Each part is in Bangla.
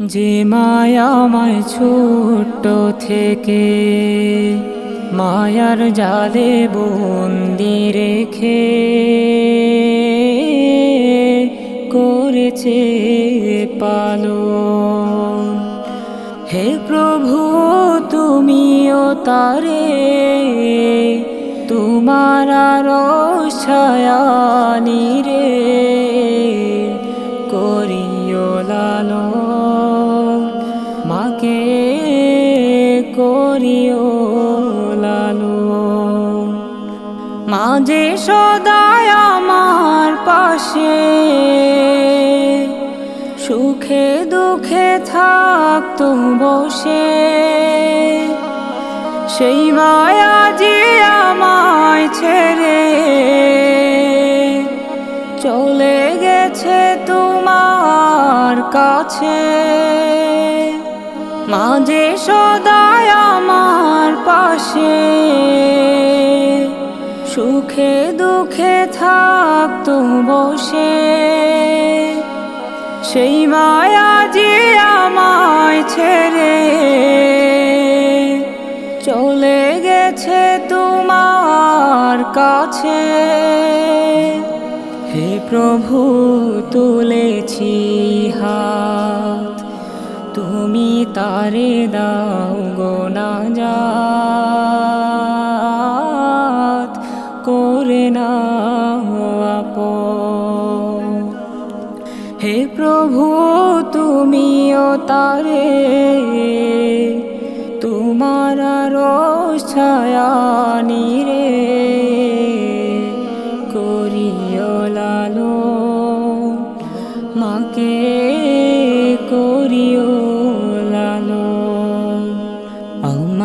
যে মায়ামায় ছোট্ট থেকে, মায়ার জালে বন্দি রেখে করেছে পালন। হে প্রভু, তুমিও তারে, তোমার ছায়ানি রে করিও লালো করিও লালো। মাঝে সদায় আমার পাশে, সুখে দুঃখে থাকতো বসে। সেই মায়া যে আমায় ছেড়ে চলে গেছে তোমার কাছে। মাঝে আমার পাশে সুখে দুঃখে থাকতো বসে। সেই মায়া যে আমায় ছেড়ে চলে গেছে তোমার কাছে। হে প্রভু, তুলেছি হাত। তুমি তারে দাও গোনা যাত করে না আপন। হে প্রভু, তুমিও তারে, তোমার ছায়ানি রে করিও লালো মাকে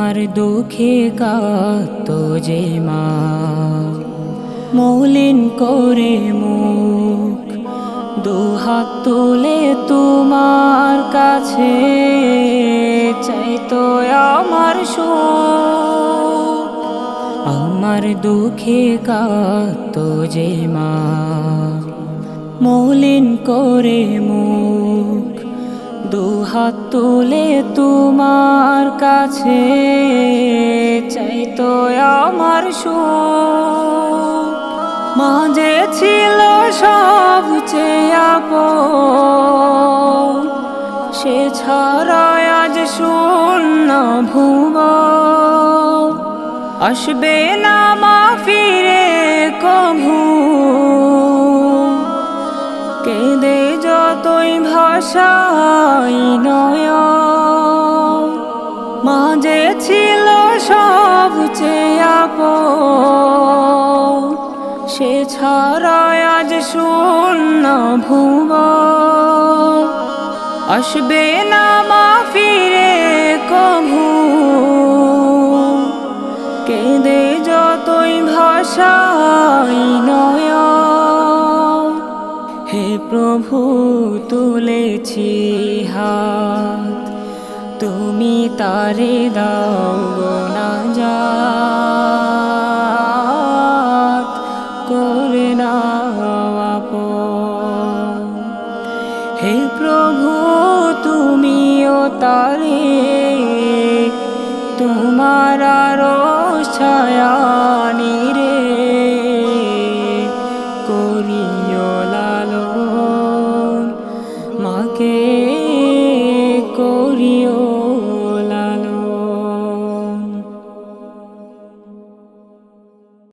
আমার দুঃখে কাত যে মা। মৌলিন করে মুখ দুহাত তুলে তোমার কাছে চাইতো আমার সুখ। আমার দুঃখে কাত যে মা। মৌলিন করে মুখ দুহাত তুলে তোমার কাছে চাইতো আমার সুখ। মাঝে ছিল সব আপন, সে ছাড়া আজ শূন্য ভুব আসবে না মা ফিরে কভু কেঁদে যতই ভাষাই নয় মাঝে ছিল সব আপন। সে ছাড়া আজ শূন্য ভুব আসবে না মা ফিরে কভু। কেঁদে যতই ভাষাই নয় প্রভু তুলেছি হাত। তুমি তারে দাও গোনা যাত করে না আপন। হে প্রভু, তুমিও তারে। তোমার ছায়ানি রে